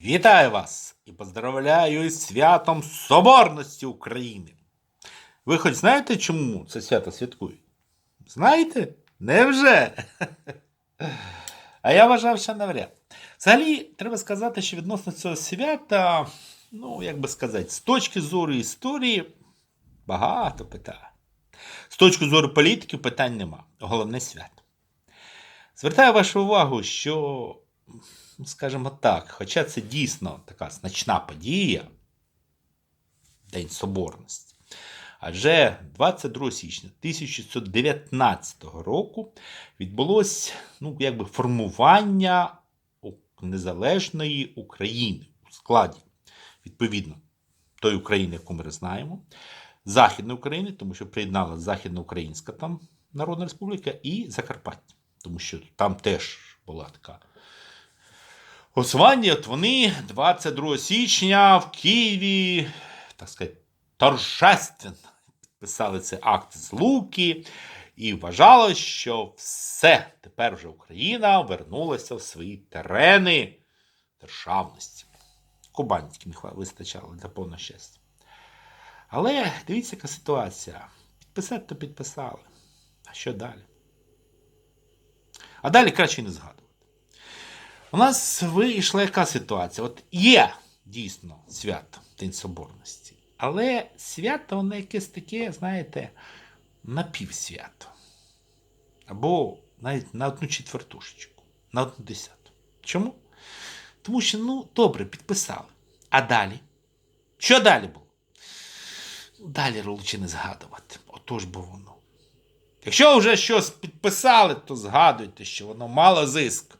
Вітаю вас і поздравляю із святом Соборності України. Ви хоч знаєте, чому це свято святкують? Знаєте? Невже? А я вважав, що навряд. Взагалі, треба сказати, що відносно цього свята, ну, як би сказати, з точки зору історії багато питань. З точки зору політики питань нема. Головне свято. Звертаю вашу увагу, що скажімо так, хоча це дійсно така значна подія, День Соборності. Адже 22 січня 1619 року відбулось ну, якби формування незалежної України у складі, відповідно, тої України, яку ми знаємо, Західної України, тому що приєднала Західноукраїнська там Народна Республіка, і Закарпаття, тому що там теж була така Голосування, вони 22 січня в Києві, так сказати, торжественно підписали цей акт злуки і вважали, що все, тепер вже Україна вернулася в свої терени державності. Не вистачало для повного щастя. Але дивіться, яка ситуація. Підписати то підписали. А що далі? А далі краще не згадувати. У нас вийшла яка ситуація? От є дійсно свято День Соборності, але свято воно якесь таке, знаєте, напівсвято. Або навіть на одну четвертушечку, на одну десяту. Чому? Тому що, ну, добре, підписали. А далі? Що далі було? Далі лучше не згадувати. Отож бо воно. Якщо вже щось підписали, то згадуйте, що воно мало зиск.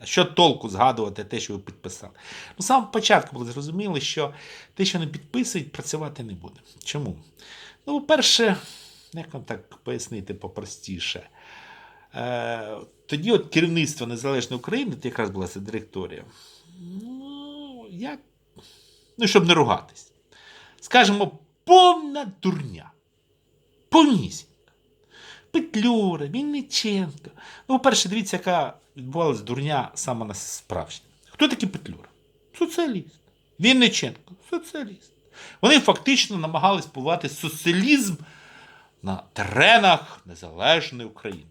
А що толку згадувати те, що ви підписали? Ну, самого початку було зрозуміло, що те, що не підписують, працювати не буде. Чому? Ну, по-перше, як вам так пояснити попростіше, е, тоді от керівництво Незалежної України, це якраз була ця директорія, ну, як, ну, щоб не ругатись, скажімо, повна дурня. Повнісінька. Петлюра, Вінниченко. Ну, по-перше, дивіться, яка відбувалась дурня саме на справжня. Хто такий Петлюра? Соціаліст. Вінниченко соціаліст. Вони фактично намагались побувати соціалізм на теренах незалежної України.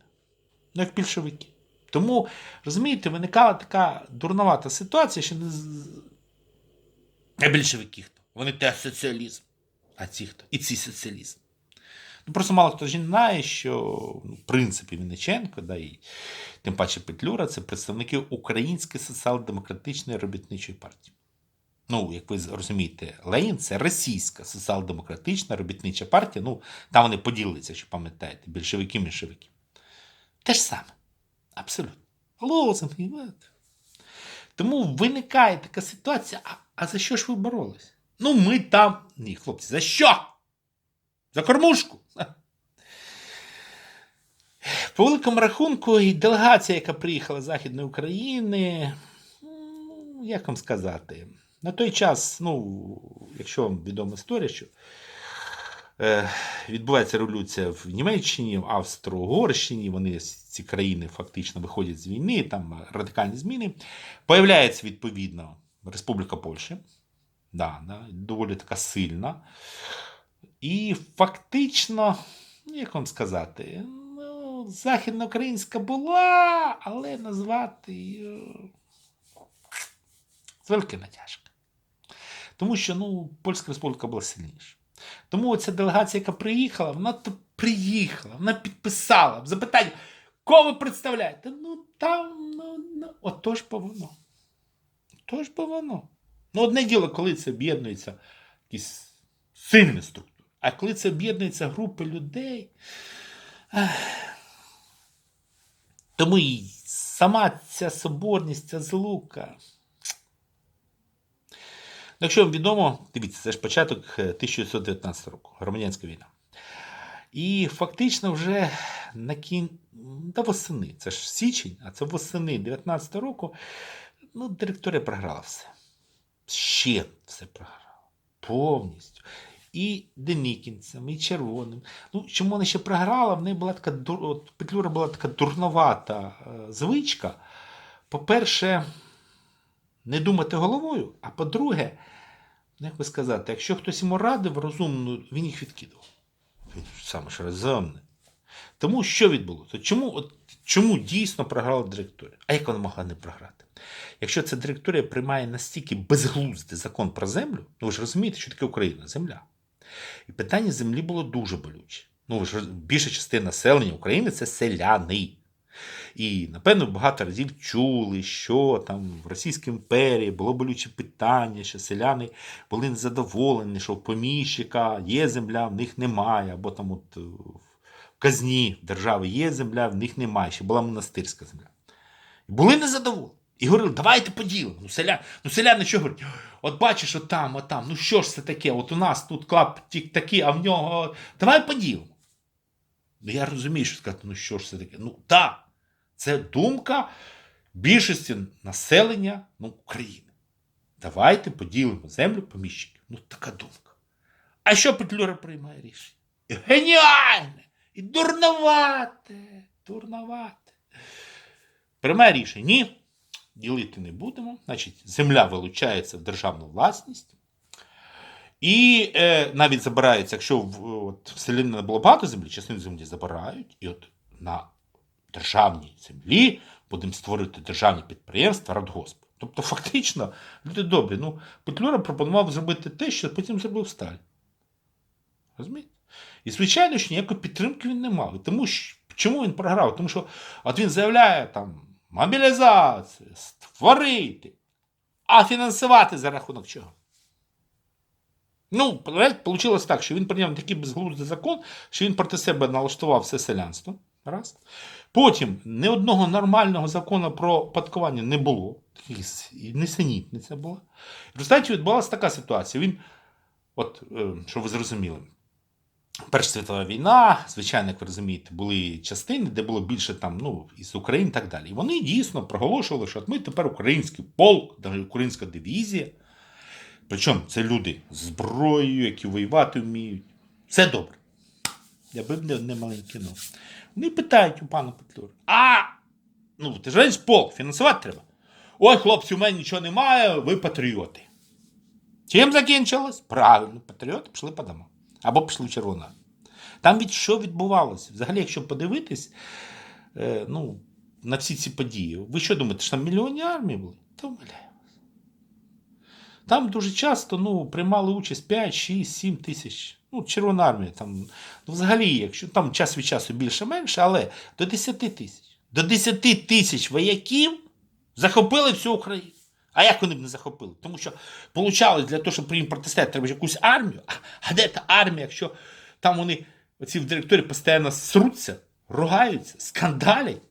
Ну, як більшовики. Тому, розумієте, виникала така дурновата ситуація, що не. А більшовики хто? Вони теж соціалізм. А ці хто? І ці соціалізм. Ну, просто мало хто ж знає, що ну, в принципі Вінниченко, да, і тим паче Петлюра це представники Української соціал-демократичної робітничої партії. Ну, як ви розумієте, Ленін це російська соціал-демократична робітнича партія. Ну, там вони поділилися, якщо пам'ятаєте, більшовики, меншовики. Те ж саме. Абсолютно. Лозунги. Тому виникає така ситуація. А, а за що ж ви боролись? Ну, ми там. Ні, хлопці, за що? За кормушку. По великому рахунку, і делегація, яка приїхала з Західної України, ну, як вам сказати, на той час, ну, якщо вам відома історія, що е, відбувається революція в Німеччині, в Австро-Угорщині, вони ці країни фактично виходять з війни, там радикальні зміни. Появляється відповідно Республіка Польща, да, да, доволі така сильна. І фактично, ну, як вам сказати, західноукраїнська була, але назвати її з великою натяжкою. Тому що ну, Польська Республіка була сильніша. Тому ця делегація, яка приїхала, вона то приїхала, вона підписала запитання, кого ви представляєте? Ну там, ну, ну отож бо воно. Отож бо воно. Ну, одне діло, коли це об'єднується якісь сильні структури. А коли це об'єднується групи людей. ех, Тому і сама ця соборність, ця злука. Ну, Якщо вам відомо, дивіться, це ж початок е, 1919 року, громадянська війна. І фактично вже на кін... до восени, це ж січень, а це восени 19 року, ну, директорія програла все. Ще все програла. Повністю. І Денікінцем, і Червоним. Ну, чому вона ще програла? В неї була така дур... от Петлюра була така дурновата е, звичка. По-перше, не думати головою, а по-друге, ну, як би сказати, якщо хтось йому радив розумно, він їх відкидав. Він саме ж розумний. Тому що відбулося? Чому, чому дійсно програла директорія? А як вона могла не програти? Якщо ця директорія приймає настільки безглуздий закон про землю, ну ви ж розумієте, що таке Україна, земля. І питання землі було дуже болюче. Ну, більша частина населення України це селяни. І, напевно, багато разів чули, що там в Російській імперії було болюче питання, що селяни були незадоволені, що в поміщика є земля, в них немає, або там от е, в казні держави є земля, в них немає, ще була монастирська земля. І були незадоволені. І говорили, давайте поділимо. Ну, селя... ну селяни що говорять? От бачиш, от там, от там, ну що ж це таке? От у нас тут клаптик такий, а в нього. Давай поділимо. Ну я розумію, що сказати, ну що ж це таке? Ну так, це думка більшості населення ну, України. Давайте поділимо землю поміщиків. Ну, така думка. А що Петлюра приймає рішення? Геніальне! І дурновате! Дурновате. Приймає рішення. Ні, ділити не будемо. Значить, земля вилучається в державну власність. І е, навіть забирається, якщо в, от, в селі не було багато землі, частину землі забирають, і от на державній землі будемо створити державні підприємства радгосп. Тобто, фактично, люди добрі. Ну, Петлюра пропонував зробити те, що потім зробив Сталін. Розумієте? І, звичайно, що ніякої підтримки він не мав. Тому що, чому він програв? Тому що от він заявляє там мобілізацію, створити, а фінансувати за рахунок чого? Ну, вийшло так, що він прийняв такий безглуздий закон, що він проти себе налаштував все селянство. Раз. Потім ні одного нормального закону про падкування не було. Несенітниця була. В результаті відбулася така ситуація. Він, от, е, щоб ви зрозуміли, Перша світова війна, звичайно, як ви розумієте, були частини, де було більше там, ну, із України і так далі. І вони дійсно проголошували, що ми тепер український полк, українська дивізія. Причому це люди з зброєю, які воювати вміють. Все добре. Я б не, не маленький ну. Вони питають у пана Петлюри, а ну, ти ж весь полк, фінансувати треба. Ой, хлопці, у мене нічого немає, ви патріоти. Чим закінчилось? Правильно, патріоти пішли по домам. Або пішли в Червону. Там від що відбувалося? Взагалі, якщо подивитись е, ну, на всі ці події, ви що думаєте, що там мільйонні армії були? Та вмиляю вас. Там дуже часто ну, приймали участь 5, 6, 7 тисяч. Ну, Червона армія там. Ну, взагалі, якщо там час від часу більше-менше, але до 10 тисяч. До 10 тисяч вояків захопили всю Україну. А як вони б не захопили? Тому що получалось для того, щоб їм протистояти, треба якусь армію. А, де та армія, якщо там вони, оці в директорі, постійно сруться, ругаються, скандалять,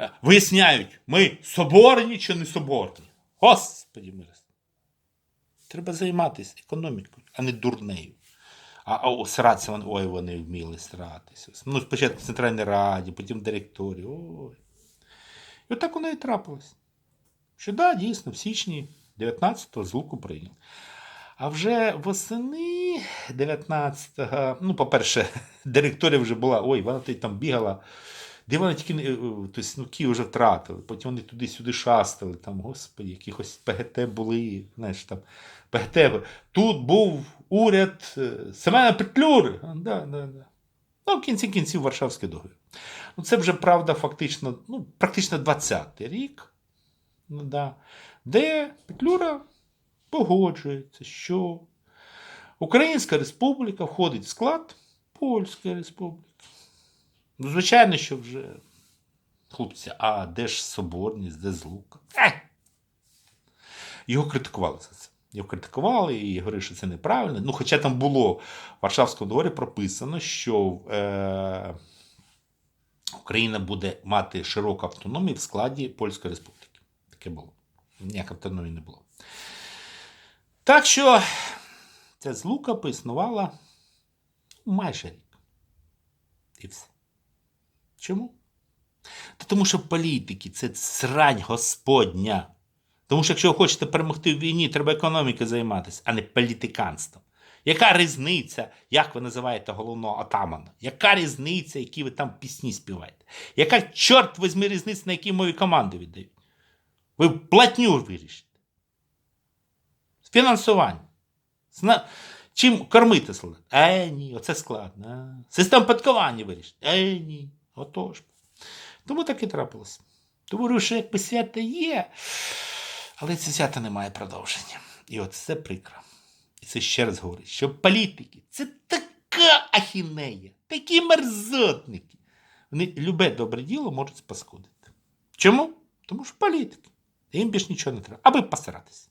е, виясняють, ми соборні чи не соборні. Господі милості. Треба займатися економікою, а не дурнею. А, а о, сратися вони, ой, вони вміли сратися. Ну, спочатку в Центральній Раді, потім в директорі. Ой. І отак воно і трапилось. Що да, дійсно, в січні 19-го з луку прийняв. А вже восени 19-го, ну, по-перше, директорія вже була, ой, вона там бігала. Де вони тільки е, тобто, ну, Київ вже втратили, потім вони туди-сюди шастали, там, господи, якихось ПГТ були, знаєш, там, ПГТ. Тут був уряд е, Семена Петлюри. А, Да, да, да. Ну, в кінці кінців Варшавський договір. Ну, це вже правда, фактично, ну, практично 20-й рік, ну, да, де Петлюра погоджується, що Українська Республіка входить в склад Польської Республіки. Ну, звичайно, що вже. Хлопці, а де ж соборність, де злука? Його критикували за це. Його критикували і говорили, що це неправильно. Ну, хоча там було в Варшавському договорі прописано, що е, Україна буде мати широку автономію в складі Польської Республіки. Таке було. Ніякої автономії не було. Так що ця злука поіснувала майже рік. І все. Чому? Та тому що політики це срань господня. Тому що якщо ви хочете перемогти в війні, треба економікою займатися, а не політиканством. Яка різниця, як ви називаєте головного атамана? Яка різниця, які ви там пісні співаєте? Яка, чорт візьми, різниця, на якій мові команди віддають? Ви платню вирішите. Фінансування. Чим кормити солдат? Е, ні, оце складно. А. Систему подкування вирішити. Е, ні. Отож. Тому так і трапилось. Тому говорю, що якби свято є, але це свято не має продовження. І от це прикро. І це ще раз говорить, що політики це така ахінея, такі мерзотники. Вони любе добре діло можуть спаскудити. Чому? Тому що політики. Їм більш нічого не треба. Аби посиратися,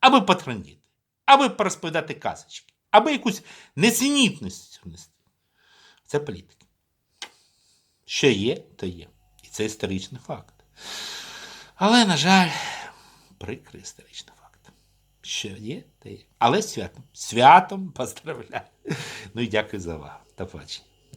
аби потрандіти, аби порозповідати казочки, аби якусь несенітність внести. Це політики. Що є, то є. І це історичний факт. Але, на жаль, прикрий історичний факт. Що є, то є. Але святом. Святом поздравляю. Ну і дякую за увагу. До побачення.